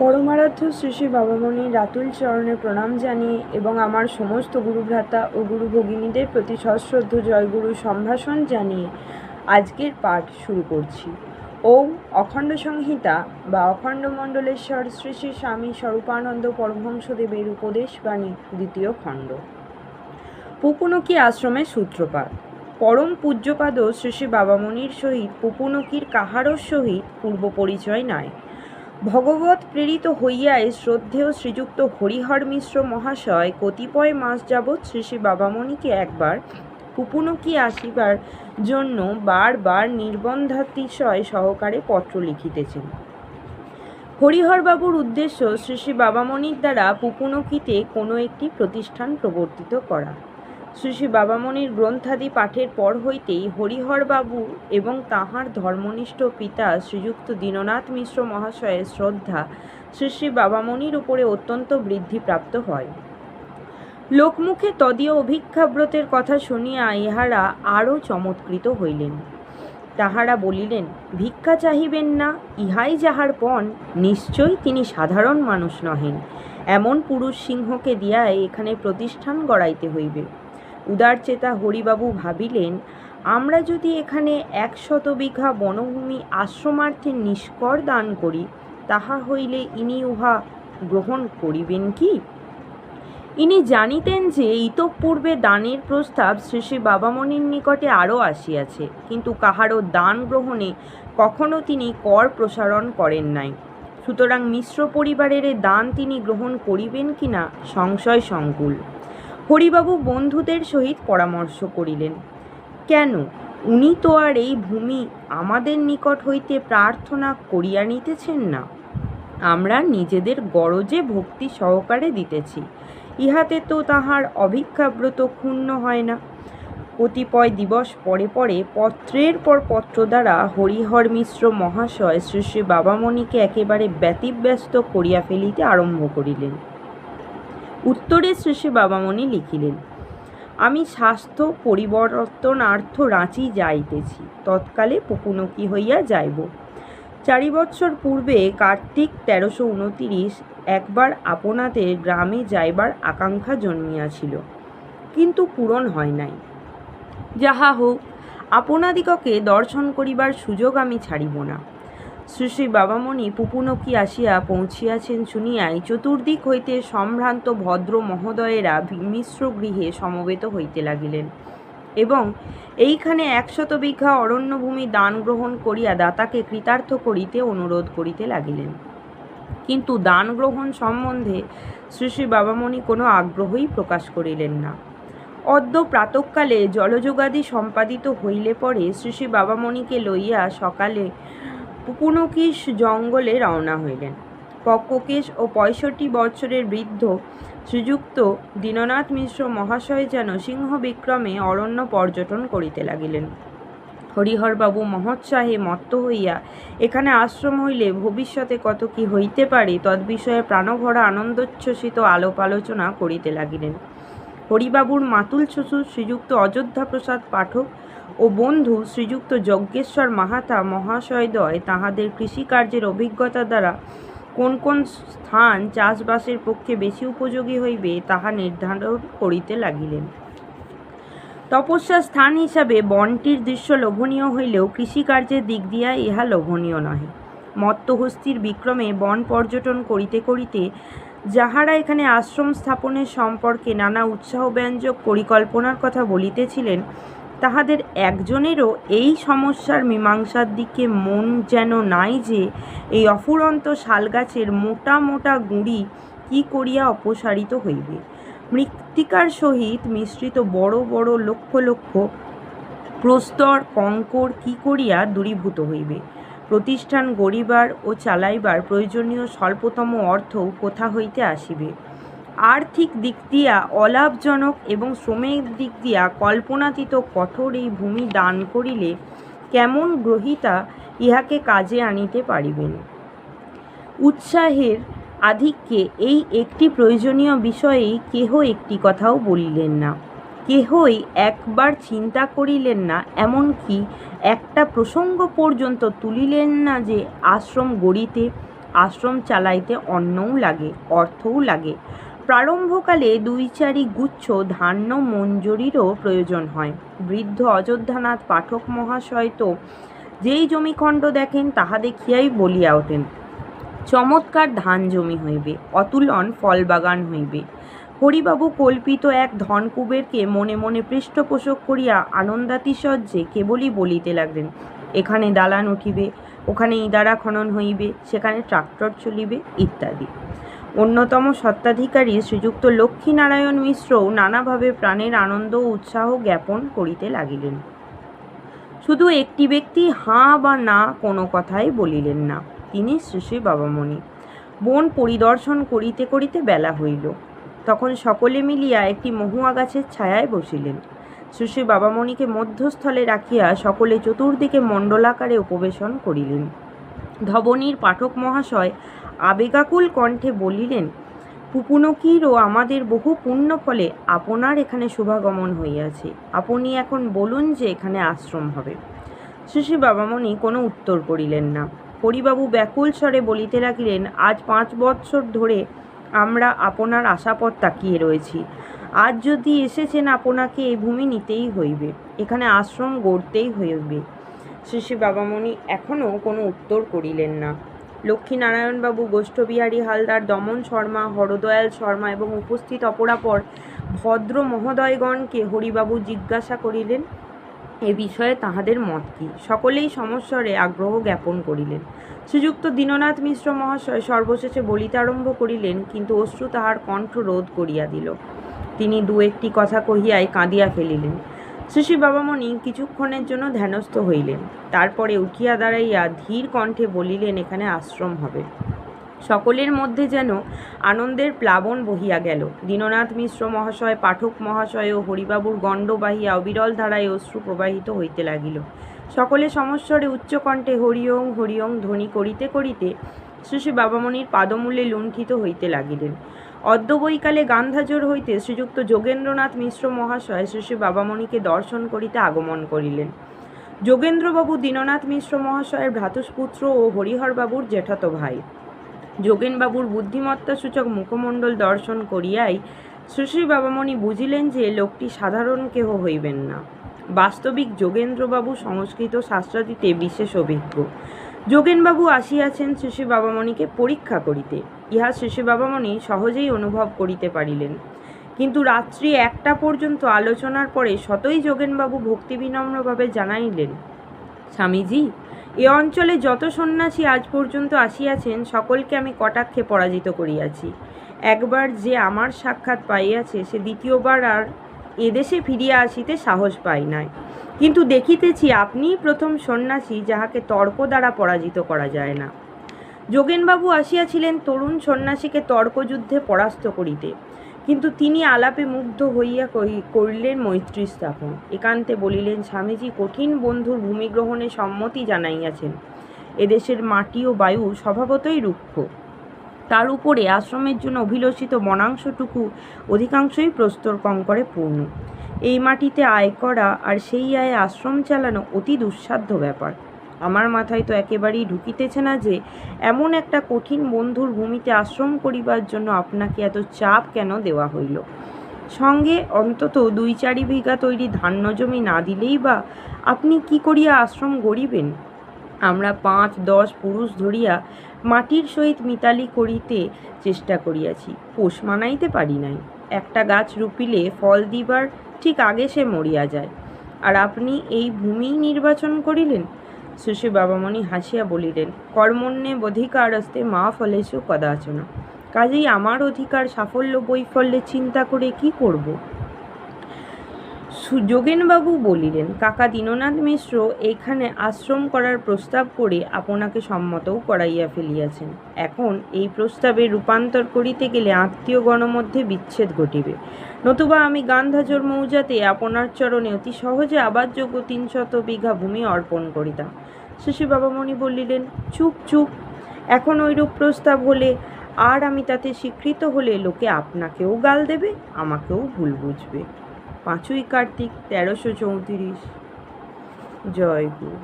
পরমারাধ্য শ্রী শ্রী বাবামণির রাতুল চরণে প্রণাম জানিয়ে এবং আমার সমস্ত গুরুভ্রাতা ও গুরু ভগিনীদের প্রতি সশ্রদ্ধ জয়গুরু সম্ভাষণ জানিয়ে আজকের পাঠ শুরু করছি। ওম অখণ্ড সংহিতা বা অখণ্ড মণ্ডলেশ্বর শ্রী শ্রী স্বামী স্বরূপানন্দ পরমহংসদেবের উপদেশ বাণী দ্বিতীয় খণ্ড। পুপুনকি আশ্রমের সূত্রপাত। পরম পূজ্যপাদ শ্রী শ্রী বাবামণির সহিত পুকুনকির কাহারও সহিত পূর্ব পরিচয় নাই। ভগবত প্রেরিত হইয়াই শ্রদ্ধেয় শ্রীযুক্ত হরিহর মিশ্র মহাশয় কতিপয় মাস যাবৎ শ্রী শ্রী বাবামণিকে একবার পুপুনকি আসিবার জন্য বারবার নির্বন্ধাতিশয় সহকারে পত্র লিখিতেছেন। হরিহরবাবুর উদ্দেশ্য শ্রী শ্রী বাবামণির দ্বারা পুপুনকিতে কোনো একটি প্রতিষ্ঠান প্রবর্তিত করা। শ্রী শ্রী বাবামণির গ্রন্থাদি পাঠের পর হইতেই হরিহরবাবু এবং তাহার ধর্মনিষ্ঠ পিতা শ্রীযুক্ত দীননাথ মিশ্র মহাশয়ের শ্রদ্ধা শ্রী শ্রী বাবামণির উপরে অত্যন্ত বৃদ্ধিপ্রাপ্ত হয়। লোকমুখে তদীয় অভিক্ষাব্রতের কথা শুনিয়া ইহারা আরও চমৎকৃত হইলেন। তাহারা বলিলেন, ভিক্ষা চাহিবেন না, ইহাই যাহার পণ নিশ্চয় তিনি সাধারণ মানুষ নহেন। এমন পুরুষ সিংহকে দিয়াই এখানে প্রতিষ্ঠান গড়াইতে হইবে। উদারচেতা হরিবাবু ভাবিলেন, আমরা যদি এখানে একশত বিঘা বনভূমি আশ্রমার্থে নিষ্কর দান করি, তাহা হইলে ইনি উহা গ্রহণ করিবেন কি? ইনি জানিতেন যে ইতঃপূর্বে দানের প্রস্তাব শ্রী শ্রী বাবামণির নিকটে আরও আসিয়াছে, কিন্তু কাহারও দান গ্রহণে কখনো তিনি কর প্রসারণ করেন নাই। সুতরাং মিশ্র পরিবারের দান তিনি গ্রহণ করিবেন কিনা, সংশয় সংকুল। হরিবাবু বন্ধুদের সহিত পরামর্শ করিলেন। কেন? উনি তো আর এই ভূমি আমাদের নিকট হইতে প্রার্থনা করিয়া নিতেছেন না। আমরা নিজেদের গরজে ভক্তি সহকারে দিতেছি। ইহাতে তো তাহার অভিক্ষাব্রত ক্ষুণ্ণ হয় না। কতিপয় দিবস পরে পরে পত্রের পর পত্র দ্বারা হরিহর মিশ্র মহাশয় শ্রী শ্রী বাবামণিকে একেবারে ব্যতিব্যস্ত করিয়া ফেলিতে আরম্ভ করিলেন। উত্তরে শেষে বাবামণি লিখিলেন, আমি স্বাস্থ্য পরিবর্তনার্থ রাঁচি যাইতেছি। তৎকালে পুপুনকি হইয়া যাইব। চারি বৎসর পূর্বে কার্তিক তেরোশো উনতিরিশ একবার আপনাদের গ্রামে যাইবার আকাঙ্ক্ষা জন্মিয়াছিল, কিন্তু পূরণ হয় নাই। যাহা হোক, আপনাদিগকে দর্শন করিবার সুযোগ আমি ছাড়িব না। শ্রী শ্রী বাবামণি পুপুনকি আসিয়া পৌঁছিয়াছেন শুনিয়াই চতুর্দিক হইতে সম্ভ্রান্ত ভদ্র মহোদয়েরা মিশ্র গৃহে সমবেত হইতে লাগিলেন এবং এইখানে একশত বিঘা অরণ্যভূমি দান গ্রহণ করিয়া দাতাকে কৃতার্থ করিতে অনুরোধ করিতে লাগিলেন। কিন্তু দান গ্রহণ সম্বন্ধে শ্রী শ্রী বাবামণি কোনো আগ্রহই প্রকাশ করিলেন না। অদ্য প্রাতকালে জলযোগাদি সম্পাদিত হইলে পরে শ্রী শ্রী বাবামণিকে লইয়া সকালে পুপুনকিস জঙ্গলে রওনা হইলেন। পক্ককেশ ও পঁয়ষট্টি বছরের বৃদ্ধ শ্রীযুক্ত দীননাথ মিশ্র মহাশয় যেন সিংহ বিক্রমে অরণ্য পর্যটন করিতে লাগিলেন। হরিহরবাবু মহোৎসাহে মত্ত হইয়া এখানে আশ্রম হইলে ভবিষ্যতে কত কি হইতে পারে তদ্বিষয়ে প্রাণভরা আনন্দোচ্ছ্বসিত আলোপ আলোচনা করিতে লাগিলেন। হরিবাবুর মাতুল শ্বশুর শ্রীযুক্ত অযোধ্যা প্রসাদ পাঠক ও বন্ধু শ্রীযুক্ত যজ্ঞেশ্বর মাহাতা মহাশয়দ্বয় তাহাদের কৃষিকার্যের অভিজ্ঞতা দ্বারা কোন কোন স্থান চাষবাসের পক্ষে বেশি উপযোগী হইবে তাহা নির্ধারণ করিতে লাগিলেন। তপস্যা স্থান হিসাবে বনটির দৃশ্য লোভনীয় হইলেও কৃষিকার্যের দিক দিয়া ইহা লোভনীয় নহে। মত্তহস্তির বিক্রমে বন পর্যটন করিতে করিতে যাহারা এখানে আশ্রম স্থাপনের সম্পর্কে নানা উৎসাহব্যঞ্জক পরিকল্পনার কথা বলিতেছিলেন তাহাদের একজনেরও এই সমস্যার মীমাংসার দিকে মন যেন নাই যে এই অফুরন্ত শালগাছের মোটা মোটা গুঁড়ি কি করিয়া অপসারিত হইবে। মৃত্তিকার সহিত মিশ্রিত বড় বড় লক্ষ লক্ষ প্রস্তর কঙ্কর কি করিয়া দূরীভূত হইবে? প্রতিষ্ঠান গড়িবার ও চালাইবার প্রয়োজনীয় স্বল্পতম অর্থ কোথা হইতে আসিবে? আর্থিক দিক দিয়া অলাভজনক এবং শ্রমের দিক দিয়া কল্পনাতীত কঠোর এই ভূমি দান করিলে কেমন গ্রহিতা ইহাকে কাজে আনিতে পারিবেন? উৎসাহের আধিক্যে এই একটি প্রয়োজনীয় বিষয়েই কেহ একটি কথাও বলিলেন না। কেহই একবার চিন্তা করিলেন না, এমনকি একটা প্রসঙ্গ পর্যন্ত তুলিলেন না যে আশ্রম গড়িতে, আশ্রম চালাইতে অন্নও লাগে, অর্থও লাগে। প্রারম্ভকালে দুই চারি গুচ্ছ ধান্য মঞ্জুরিরও প্রয়োজন হয়। বৃদ্ধ অযোধ্যানাথ পাঠক মহাশয় তো যেই জমিখণ্ড দেখেন, তাহা দেখিয়াই বলিয়া ওঠেন, চমৎকার ধান জমি হইবে, অতুলন ফলবাগান হইবে। হরিবাবু কল্পিত এক ধনকুবেরকে মনে মনে পৃষ্ঠপোষক করিয়া আনন্দাতিশয্যে কেবলই বলিতে লাগলেন, এখানে দালান উঠিবে, ওখানে ইদারা খনন হইবে, সেখানে ট্রাক্টর চলিবে, ইত্যাদি। অন্যতম সত্ত্বাধিকারী শ্রীযুক্ত লক্ষ্মীনারায়ণ মিশ্রও নানাভাবে প্রাণের আনন্দ ও উৎসাহ জ্ঞাপন করিতে লাগিলেন। শুধু একটি ব্যক্তি হাঁ বা না কোনো কথাই বলিলেন না। তিনি শ্রী বাবামণি। বন পরিদর্শন করিতে করিতে বেলা হইল। তখন সকলে মিলিয়া একটি মহুয়া গাছের ছায়ায় বসিলেন। শ্রী বাবামণিকে মধ্যস্থলে রাখিয়া সকলে চতুর্দিকে মণ্ডলাকারে উপবেশন করিলেন। ধবনীর পাঠক মহাশয় আবেগাকুল কণ্ঠে বলিলেন পুপুনকিরও আমাদের বহু পুণ্য ফলে আপনার এখানে শুভাগমন হইয়াছে। আপনি এখন বলুন যে এখানে আশ্রম হবে। শ্রী বাবামণি কোনো উত্তর করিলেন না। হরিবাবু ব্যাকুল স্বরে বলিতে লাগিলেন, আজ পাঁচ বৎসর ধরে আমরা আপনার আশাপথ তাকিয়ে রয়েছি। আজ যদি এসেছেন আপনাকে এই ভূমি নিতেই হইবে। এখানে আশ্রম গড়তেই হইবে। শ্রী বাবামণি এখনও কোনো উত্তর করিলেন না। লক্ষ্মীনারায়ণবাবু, গোষ্ঠবিহারী হালদার, দমন শর্মা, হরদয়াল শর্মা এবং উপস্থিত অপরাপর ভদ্র মহোদয়গণকে হরিবাবু জিজ্ঞাসা করিলেন, এ বিষয়ে তাহাদের মত কি? সকলেই সমস্বরে আগ্রহ জ্ঞাপন করিলেন। শ্রীযুক্ত দীননাথ মিশ্র মহাশয় সর্বশেষে বলিতে আরম্ভ করিলেন, কিন্তু অশ্রু তাহার কণ্ঠ রোধ করিয়া দিল। তিনি দু একটি কথা কহিয়াই কাঁদিয়া ফেলিলেন। শ্রী বাবামণি কিছুক্ষণের জন্য ধ্যানস্থ হইলেন। তারপরে উঠিয়া দাঁড়াইয়া ধীর কণ্ঠে বলিলেন, এখানে আশ্রম হবে। সকলের মধ্যে যেন আনন্দের প্লাবন বহিয়া গেল। দীননাথ মিশ্র মহাশয়, পাঠক মহাশয় ও হরিবাবুর গণ্ড বাহিয়া অবিরল ধারায় অশ্রু প্রবাহিত হইতে লাগিল। সকলে সমস্বরে উচ্চকণ্ঠে হরিওং হরিওং ধ্বনি করিতে করিতে শ্রী বাবামণির পাদমূলে লুণ্ঠিত হইতে লাগিলেন। অদ্য বৈকালে গান্ধাজোর হইতে শ্রীযুক্ত যোগেন্দ্রনাথ মিশ্র মহাশয় শ্রী শ্রী বাবামণিকে দর্শন করিতে আগমন করিলেন। যোগেন্দ্রবাবু দীননাথ মিশ্র মহাশয়ের ভ্রাতুষ্পুত্র ও হরিহরবাবুর জেঠাতো ভাই। যোগেনবাবুর বুদ্ধিমত্তা সূচক মুখমণ্ডল দর্শন করিয়াই শ্রী বাবামণি বুঝিলেন যে লোকটি সাধারণ কেহ হইবেন না। বাস্তবিক যোগেন্দ্রবাবু সংস্কৃত শাস্ত্রাদিতে বিশেষ অভিজ্ঞ। যোগেনবাবু আসিয়াছেন শ্রী বাবামণিকে পরীক্ষা করিতে। ইহা শ্রী বাবামণি সহজেই অনুভব করিতে পারিলেন। কিন্তু রাত্রি একটা পর্যন্ত আলোচনার পরে শতই যোগেনবাবু ভক্তি বিনম্রভাবে জানাইলেন, স্বামীজি, এ অঞ্চলে যত সন্ন্যাসী আজ পর্যন্ত আসিয়াছেন, সকলকে আমি কটাক্ষে পরাজিত করিয়াছি। একবার যে আমার সাক্ষাৎ পাইয়াছে, সে দ্বিতীয়বার আর এদেশে ফিরিয়া আসিতে সাহস পাই নাই। কিন্তু দেখিতেছি আপনিই প্রথম সন্ন্যাসী যাহাকে তর্ক দ্বারা পরাজিত করা যায় না। যোগেনবাবু আসিয়াছিলেন তরুণ সন্ন্যাসীকে তর্কযুদ্ধে পরাস্ত করিতে। কিন্তু তিনি আলাপে মুগ্ধ হইয়া করিলেন মৈত্রী স্থাপন। একান্তে বলিলেন, স্বামীজি কঠিন বন্ধুর ভূমিগ্রহণে সম্মতি জানাইয়াছেন। এদেশের মাটি ও বায়ু স্বভাবতই রুক্ষ। তার উপরে আশ্রমের জন্য অভিলষিত বনাংশটুকু অধিকাংশই প্রস্তর কঙ্করে পূর্ণ। এই মাটিতে আয় করা আর সেই আয়ে আশ্রম চালানো অতি দুঃসাধ্য ব্যাপার। আমার মাথায় তো একেবারেই ঢুকিতেছে না যে, এমন একটা কঠিন বন্ধুর ভূমিতে আশ্রম করিবার জন্য আপনাকে এত চাপ কেন দেওয়া হইল? সঙ্গে অন্তত দুই চারি বিঘা তৈরি ধান্য জমি না দিলেই বা আপনি কি করিয়া আশ্রম গড়িবেন? আমরা পাঁচ, দশ পুরুষ ধরিয়া মাটির সহিত মিতালি করিতে চেষ্টা করিয়াছি, পোষ মানাইতে পারি নাই। একটা গাছ রুপিলে ফল দিবার ঠিক আগে সে মরিয়া যায়। আর আপনি এই ভূমিই নির্বাচন করিলেন? সুশী বাবামণি হাসিয়া বলিলেন, কর্মণ্যে বধিকারস্তে মা ফলেষু কদাচন। কাজেই আমার অধিকার সাফল্য বৈফল্যে চিন্তা করে কি করব? যোগেনবাবু বলিলেন, কাকা দীননাথ মিশ্র এখানে আশ্রম করার প্রস্তাব করে আপনাকে সম্মতও করাইয়া ফেলিয়াছেন। এখন এই প্রস্তাবে রূপান্তর করিতে গেলে আত্মীয়গণ মধ্যে বিচ্ছেদ ঘটিবে। নতুবা আমি গান্ধাজোর মৌজাতে আপনার চরণে অতি সহজে আবাসযোগ্য তিনশত বিঘা ভূমি অর্পণ করিতাম। শশী বাবামণি বলিলেন, চুপ চুপ। এখন ওইরূপ প্রস্তাব হলে আর আমি তাতে স্বীকৃত হলে লোকে আপনাকেও গাল দেবে, আমাকেও ভুল বুঝবে। পাঁচই কার্তিক তেরোশো চৌত্রিশ। জয় গুরু।